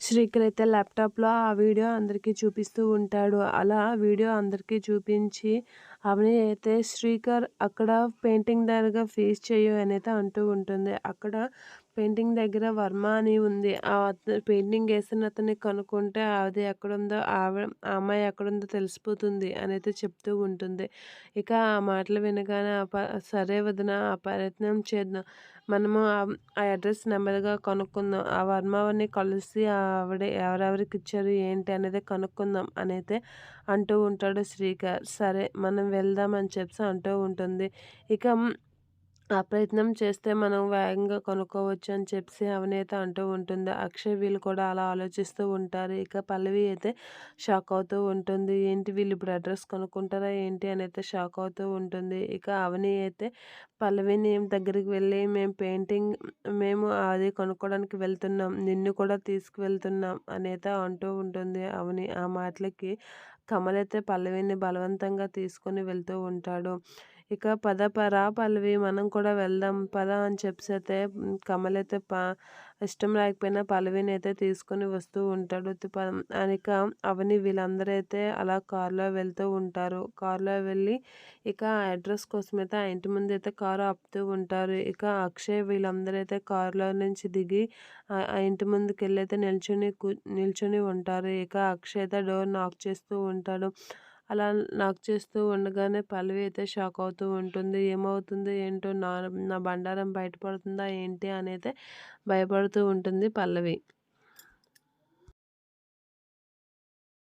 శ్రీకర్ అయితే ల్యాప్టాప్లో ఆ వీడియో అందరికీ చూపిస్తూ ఉంటాడు. అలా వీడియో అందరికీ చూపించి అవని అయితే శ్రీకర్ అక్కడ పెయింటింగ్ దగ్గర ఫేస్ చేయు అని అయితే అంటూ ఉంటుంది. అక్కడ పెయింటింగ్ దగ్గర వర్మ అని ఉంది. ఆ పెయింటింగ్ వేసిన అతన్ని కనుక్కుంటే అది ఎక్కడుందో ఆవిడ ఆ అమ్మాయి ఎక్కడుందో తెలిసిపోతుంది అని అయితే చెప్తూ ఉంటుంది. ఇక ఆ మాటలు వినగానే సరే వదిన ఆ ప్రయత్నం చేద్దాం. మనము ఆ అడ్రస్ నెమ్మదిగా కనుక్కుందాం. ఆ వర్మని కలిసి ఆవిడ ఎవరెవరికి ఇచ్చారు ఏంటి అనేది కనుక్కుందాం అని అయితే అంటూ ఉంటాడు శ్రీకర్. సరే మనం వెళ్దామని చెప్పి అంటూ ఉంటుంది. ఇక ఆ ప్రయత్నం చేస్తే మనం వేగంగా కొనుక్కోవచ్చు అని చెప్పి అవనైతే అంటూ ఉంటుంది. అక్షయ్ వీళ్ళు కూడా అలా ఆలోచిస్తూ ఉంటారు. ఇక పల్లవి అయితే షాక్ అవుతూ ఉంటుంది. ఏంటి వీళ్ళు ఇప్పుడు అడ్రస్ కొనుక్కుంటారా ఏంటి అని అయితే షాక్ అవుతూ ఉంటుంది. ఇక అవని అయితే పల్లవిని దగ్గరికి వెళ్ళి మేము పెయింటింగ్ మేము అది కొనుక్కోవడానికి వెళ్తున్నాం. నిన్ను కూడా తీసుకువెళ్తున్నాం అనేది అంటూ ఉంటుంది. అవని ఆ మాటలకి కమల్ అయితే పల్లవిని బలవంతంగా తీసుకొని వెళ్తూ ఉంటాడు. ఇక పద పరా పల్లవి మనం కూడా వెళ్దాం పద అని చెప్పితే కమలైతే అయితే ప ఇష్టం లేకపోయినా పల్లవిని అయితే తీసుకొని వస్తూ ఉంటాడు ఇక అవని వీళ్ళందరూ అయితే అలా కారులో వెళ్తూ ఉంటారు. కారులో వెళ్ళి ఇక అడ్రస్ కోసం అయితే ఆ ఇంటి ముందు అయితే కారు ఆపుతూ ఉంటారు. ఇక అక్షయ్ వీళ్ళందరూ అయితే కారులో నుంచి దిగి ఆ ఇంటి ముందుకు వెళ్ళి అయితే నిల్చుని నిల్చొని ఉంటారు. ఇక అక్షయ్ అయితే డోర్ నాక్ చేస్తూ ఉంటాడు. అలా నాకు చేస్తూ ఉండగానే పల్లవి అయితే షాక్ అవుతూ ఉంటుంది. ఏమవుతుంది ఏంటో నా నా బండారం బయటపడుతుందా ఏంటి అనేది భయపడుతూ ఉంటుంది పల్లవి.